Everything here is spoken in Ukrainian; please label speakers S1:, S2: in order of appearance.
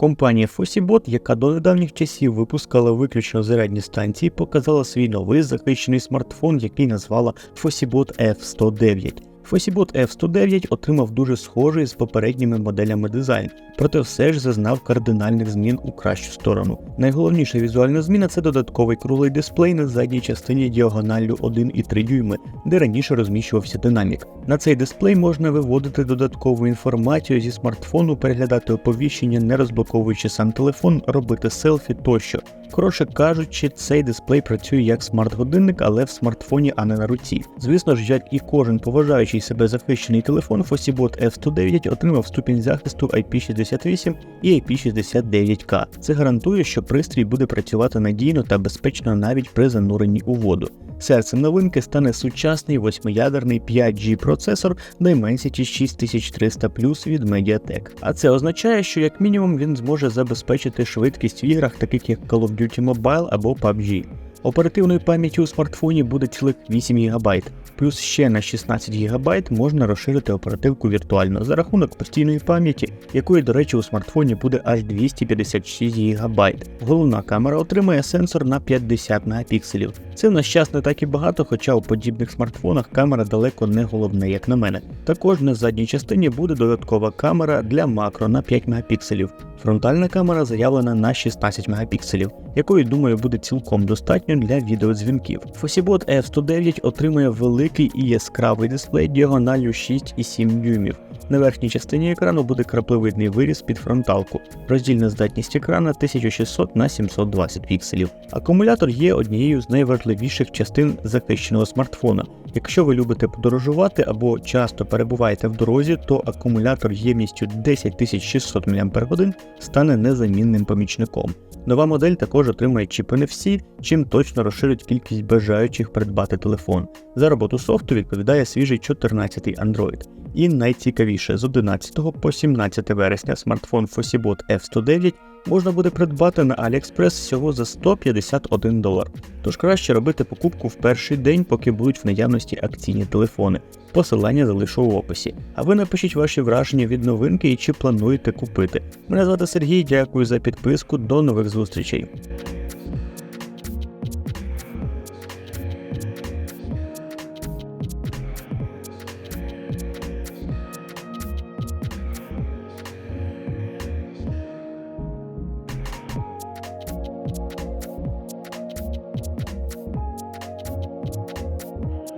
S1: Компанія Fossibot, яка до недавніх часів випускала виключно зарядні станції, показала свій новий захищений смартфон, який назвала Fossibot F109. Fossibot F109 отримав дуже схожий з попередніми моделями дизайн, проте все ж зазнав кардинальних змін у кращу сторону. Найголовніша візуальна зміна це додатковий круглий дисплей на задній частині діагоналлю 1,3 дюйми, де раніше розміщувався динамік. На цей дисплей можна виводити додаткову інформацію зі смартфону, переглядати оповіщення, не розблоковуючи сам телефон, робити селфі тощо. Коротше кажучи, цей дисплей працює як смарт-годинник, але в смартфоні, а не на руці. Звісно ж, як і кожен поважаючий себе захищений телефон, Fossibot F109 отримав ступінь захисту IP68 і IP69K. Це гарантує, що пристрій буде працювати надійно та безпечно навіть при зануренні у воду. Серцем новинки стане сучасний восьмиядерний 5G процесор Dimensity 6300 від Mediatek. А це означає, що як мінімум він зможе забезпечити швидкість в іграх, таких як Call of Duty Mobile або PUBG. Оперативної пам'яті у смартфоні буде цілих 8 ГБ, плюс ще на 16 ГБ можна розширити оперативку віртуально за рахунок постійної пам'яті, якої, до речі, у смартфоні буде аж 256 ГБ. Головна камера отримає сенсор на 50 Мп. Це в нас час не так і багато, хоча у подібних смартфонах камера далеко не головна, як на мене. Також на задній частині буде додаткова камера для макро на 5 Мп. Фронтальна камера заявлена на 16 Мп, якої, думаю, буде цілком достатньо для відеодзвінків. Fossibot F109 отримує великий і яскравий дисплей діагоналлю 6,7 дюймів. На верхній частині екрану буде краплевидний виріз під фронталку. Роздільна здатність екрана 1600 на 720 пікселів. Акумулятор є однією з найважливіших частин захищеного смартфона. Якщо ви любите подорожувати або часто перебуваєте в дорозі, то акумулятор ємністю 10600 мАч стане незамінним помічником. Нова модель також отримає чіп NFC, чим точно розширить кількість бажаючих придбати телефон. За роботу софту відповідає свіжий 14-й Android. І найцікавіше, з 11 по 17 вересня смартфон Fosibot F109 можна буде придбати на AliExpress всього за 151 долар. Тож краще робити покупку в перший день, поки будуть в наявності акційні телефони. Посилання залишу в описі. А ви напишіть ваші враження від новинки і чи плануєте купити. Мене звати Сергій, дякую за підписку, до нових зустрічей.